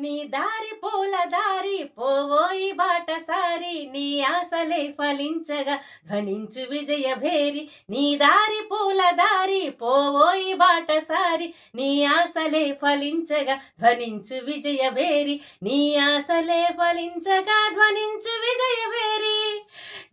నీ దారి పోల దారి పోవోయి బాటసారి నీ ఆశలే ఫలించగా ధ్వనించు విజయ భేరి నీ దారి పోల దారి పోవోయి బాటసారి నీ ఆశలే ఫలించగా ధ్వనించు విజయ భేరి నీ ఆశలే ఫలించగా ధ్వనించు విజయ భేరి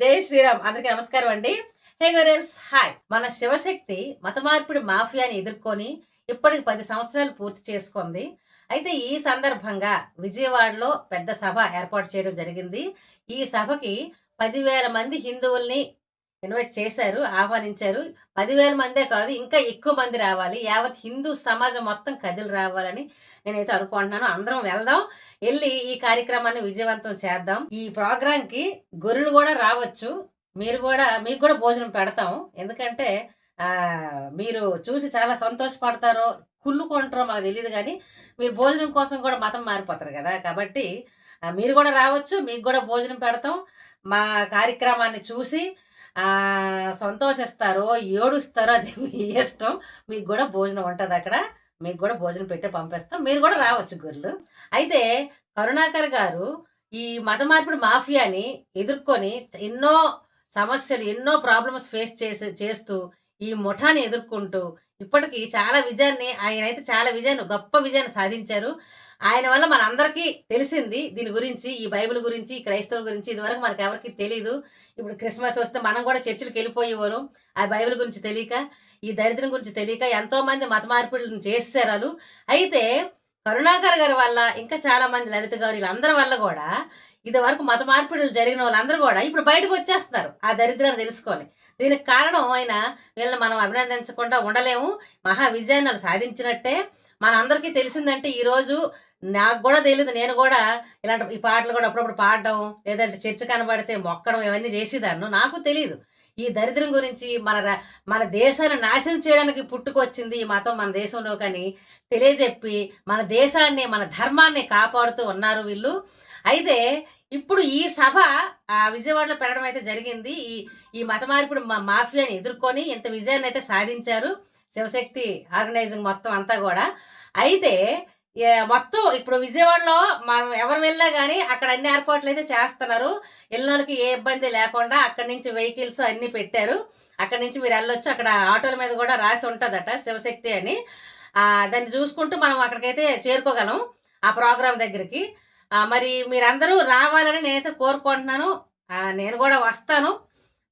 జై శ్రీరామ్. అందరికీ నమస్కారం అండి. హే గోరెల్స్ హాయ్. మన శివశక్తి మత మార్పిడి మాఫియాని ఎదుర్కొని ఇప్పటికి పది సంవత్సరాలు పూర్తి చేసుకుంది. అయితే ఈ సందర్భంగా విజయవాడలో పెద్ద సభ ఏర్పాటు చేయడం జరిగింది. ఈ సభకి పదివేల మంది హిందువుల్ని ఇన్వైట్ చేశారు ఆహ్వానించారు. పదివేల మందే కాదు ఇంకా ఎక్కువ మంది రావాలి. యావత్ హిందూ సమాజం మొత్తం కదిలి రావాలని నేనైతే అనుకుంటున్నాను. అందరం వెళ్దాం వెళ్ళి ఈ కార్యక్రమాన్ని విజయవంతం చేద్దాం. ఈ ప్రోగ్రాంకి గొర్రెలు కూడా రావచ్చు. మీరు కూడా మీకు కూడా భోజనం పెడతాం. ఎందుకంటే మీరు చూసి చాలా సంతోషపడతారో కుళ్ళుకుంటారో మాకు తెలియదు కానీ మీరు భోజనం కోసం కూడా మతం మారిపోతారు కదా. కాబట్టి మీరు కూడా రావచ్చు మీకు కూడా భోజనం పెడతాం. మా కార్యక్రమాన్ని చూసి సంతోషిస్తారో ఏడుస్తారో అది మీ ఇష్టం. మీకు కూడా భోజనం ఉంటుంది అక్కడ. మీకు కూడా భోజనం పెట్టి పంపిస్తాం. మీరు కూడా రావచ్చు గొర్రెలు అయితే కరుణాకర్ గారు ఈ మత మార్పిడి మాఫియాని ఎదుర్కొని ఎన్నో సమస్యలు ఎన్నో ప్రాబ్లమ్స్ ఫేస్ చేసి చేస్తూ ఈ ముఠాన్ని ఎదుర్కొంటూ ఇప్పటికీ చాలా విజయాన్ని ఆయన అయితే చాలా విజయాన్ని గొప్ప విజయాన్ని సాధించారు. ఆయన వల్ల మనందరికీ తెలిసింది దీని గురించి ఈ బైబిల్ గురించి ఈ క్రైస్తవుల గురించి ఇదివరకు మనకు ఎవరికి తెలియదు ఇప్పుడు క్రిస్మస్ వస్తే మనం కూడా చర్చిలకు వెళ్ళిపోయేవారు. ఆ బైబిల్ గురించి తెలియక ఈ దరిద్రం గురించి తెలియక ఎంతో మంది మత మార్పిడులను చేశారు వాళ్ళు. అయితే కరుణాకర్ గారి వల్ల ఇంకా చాలా మంది లలిత గారు వీళ్ళందరి వల్ల కూడా ఇది వరకు మత మార్పిడులు జరిగిన వాళ్ళందరూ కూడా ఇప్పుడు బయటకు వచ్చేస్తున్నారు. ఆ దరిద్రాన్ని తెలుసుకొని. దీనికి కారణం ఆయన వీళ్ళని మనం అభినందించకుండా ఉండలేము. మహా విజయాన్ని వాళ్ళు సాధించినట్టే. మనందరికీ తెలిసిందంటే ఈరోజు నాకు కూడా తెలియదు నేను కూడా ఇలాంటి ఈ పాటలు కూడా అప్పుడప్పుడు పాడడం లేదంటే చర్చ కనబడితే మొక్కడం ఇవన్నీ చేసేదాన్ని. నాకు తెలియదు ఈ దరిద్రం గురించి మన రా- మన దేశాన్ని నాశనం చేయడానికి పుట్టుకొచ్చింది ఈ మతం మన దేశంలో కానీ తెలియజెప్పి మన దేశాన్ని మన ధర్మాన్ని కాపాడుతూ ఉన్నారు వీళ్ళు. అయితే ఇప్పుడు ఈ సభ ఆ, విజయవాడలో పెరగడం అయితే జరిగింది. ఈ ఈ మత మార్పిడి మా మాఫియాని ఎదుర్కొని ఇంత విజయాన్ని అయితే సాధించారు శివశక్తి ఆర్గనైజింగ్ మొత్తం అంతా కూడా. అయితే మొత్తం ఇప్పుడు విజయవాడలో మనం ఎవరు వెళ్ళినా కానీ అక్కడ అన్ని ఏర్పాట్లు అయితే చేస్తున్నారు. వెళ్ళినోళ్ళకి ఏ ఇబ్బంది లేకుండా అక్కడి నుంచి వెహికల్స్ అన్నీ పెట్టారు. అక్కడి నుంచి మీరు వెళ్ళొచ్చు. అక్కడ ఆటోల మీద కూడా రాసి ఉంటుందట శివశక్తి అని. దాన్ని చూసుకుంటూ మనం అక్కడికైతే చేరుకోగలం ఆ ప్రోగ్రాం దగ్గరికి. మరి మీరందరూ రావాలని నేనైతే కోరుకుంటున్నాను. నేను కూడా వస్తాను.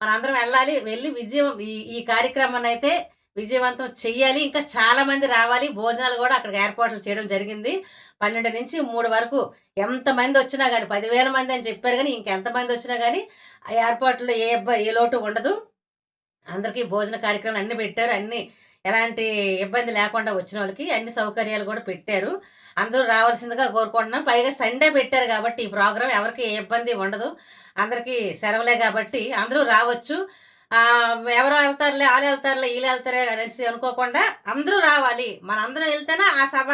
మనందరం వెళ్ళాలి వెళ్ళి విజయం ఈ ఈ కార్యక్రమాన్ని అయితే విజయవంతం చెయ్యాలి. ఇంకా చాలామంది రావాలి. భోజనాలు కూడా అక్కడ ఏర్పాట్లు చేయడం జరిగింది. పన్నెండు నుంచి మూడు వరకు ఎంతమంది వచ్చినా కానీ పదివేల మంది అని చెప్పారు కానీ ఇంకెంతమంది వచ్చినా కానీ ఆ ఏర్పాట్లు ఏ ఇబ్బంది ఏ లోటు ఉండదు. అందరికీ భోజన కార్యక్రమాలు అన్ని పెట్టారు. అన్ని ఎలాంటి ఇబ్బంది లేకుండా వచ్చిన వాళ్ళకి అన్ని సౌకర్యాలు కూడా పెట్టారు. అందరూ రావాల్సిందిగా కోరుకుంటున్నాం. పైగా సండే పెట్టారు కాబట్టి ఈ ప్రోగ్రాం ఎవరికి ఏ ఇబ్బంది ఉండదు. అందరికీ సెలవులే కాబట్టి అందరూ రావచ్చు. ఎవరు వెళ్తారులే వాళ్ళు వెళ్తారులే వీళ్ళు వెళ్తారే అనేసి అనుకోకుండా అందరూ రావాలి. మన అందరం వెళ్తేనే ఆ సభ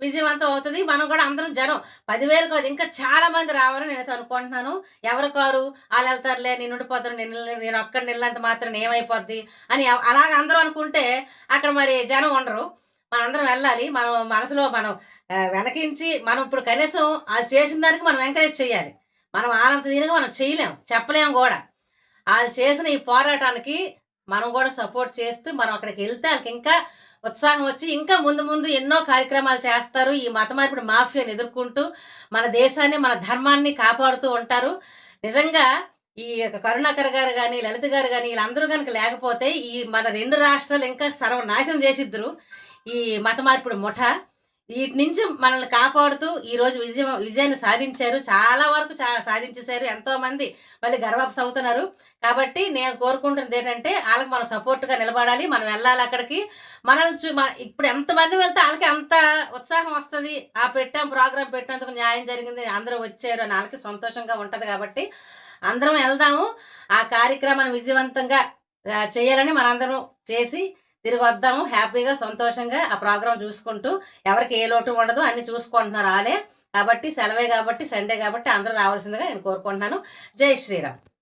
విజయవంతం అవుతుంది. మనం కూడా అందరం జనం. పదివేలు కాదు ఇంకా చాలా మంది రావాలని నేను అనుకుంటున్నాను. ఎవరు కారు? వాళ్ళు వెళ్తారులే నేను ఉండిపోతాను నేను నేను ఒక్కడ నిల్లంత మాత్రం ఏమైపోద్ది అని అలాగ అందరూ అనుకుంటే అక్కడ మరి జనం ఉండరు. మనందరం వెళ్ళాలి. మనం మనసులో మనం వెనకించి మనం ఇప్పుడు కనీసం అది చేసిన దానికి మనం ఎంకరేజ్ చేయాలి. మనం ఆనంత దీనిగా మనం చేయలేం చెప్పలేము కూడా. వాళ్ళు చేసిన ఈ పోరాటానికి మనం కూడా సపోర్ట్ చేస్తూ మనం అక్కడికి వెళ్తే వాళ్ళకి ఇంకా ఉత్సాహం వచ్చి ఇంకా ముందు ముందు ఎన్నో కార్యక్రమాలు చేస్తారు. ఈ మత మార్పిడి మాఫియాని ఎదుర్కొంటూ మన దేశాన్ని మన ధర్మాన్ని కాపాడుతూ ఉంటారు. నిజంగా ఈ యొక్క కరుణాకర్ గారు కానీ లలిత గారు కానీ వీళ్ళందరూ కనుక లేకపోతే ఈ మన రెండు రాష్ట్రాలు ఇంకా సర్వనాశనం చేసిద్దరు. ఈ మత మార్పిడి ముఠ. వీటి నుంచి మనల్ని కాపాడుతూ ఈరోజు విజయం విజయాన్ని సాధించారు. చాలా వరకు చా సాధించేశారు ఎంతోమంది మళ్ళీ గర్వప్స్ అవుతున్నారు కాబట్టి నేను కోరుకుంటున్నది ఏంటంటే వాళ్ళకి మనం సపోర్ట్గా నిలబడాలి. మనం వెళ్ళాలి అక్కడికి. మనల్ని చూ ఇప్పుడు ఎంతమంది వెళ్తే వాళ్ళకి అంత ఉత్సాహం వస్తుంది. ఆ పెట్టాం ప్రోగ్రాం పెట్టినందుకు న్యాయం జరిగింది. అందరూ వచ్చారు అని వాళ్ళకి సంతోషంగా ఉంటుంది కాబట్టి అందరం వెళ్దాము. ఆ కార్యక్రమాన్ని విజయవంతంగా చేయాలని మనందరం చేసి తిరిగి వద్దాము హ్యాపీగా సంతోషంగా ఆ ప్రోగ్రాం చూసుకుంటూ ఎవరికి ఏ లోటు ఉండదు అన్ని చూసుకుంటున్నారు ఆలే. కాబట్టి సెలవే కాబట్టి సండే కాబట్టి అందరూ రావాల్సిందిగా నేను కోరుకుంటున్నాను. జై శ్రీరామ్.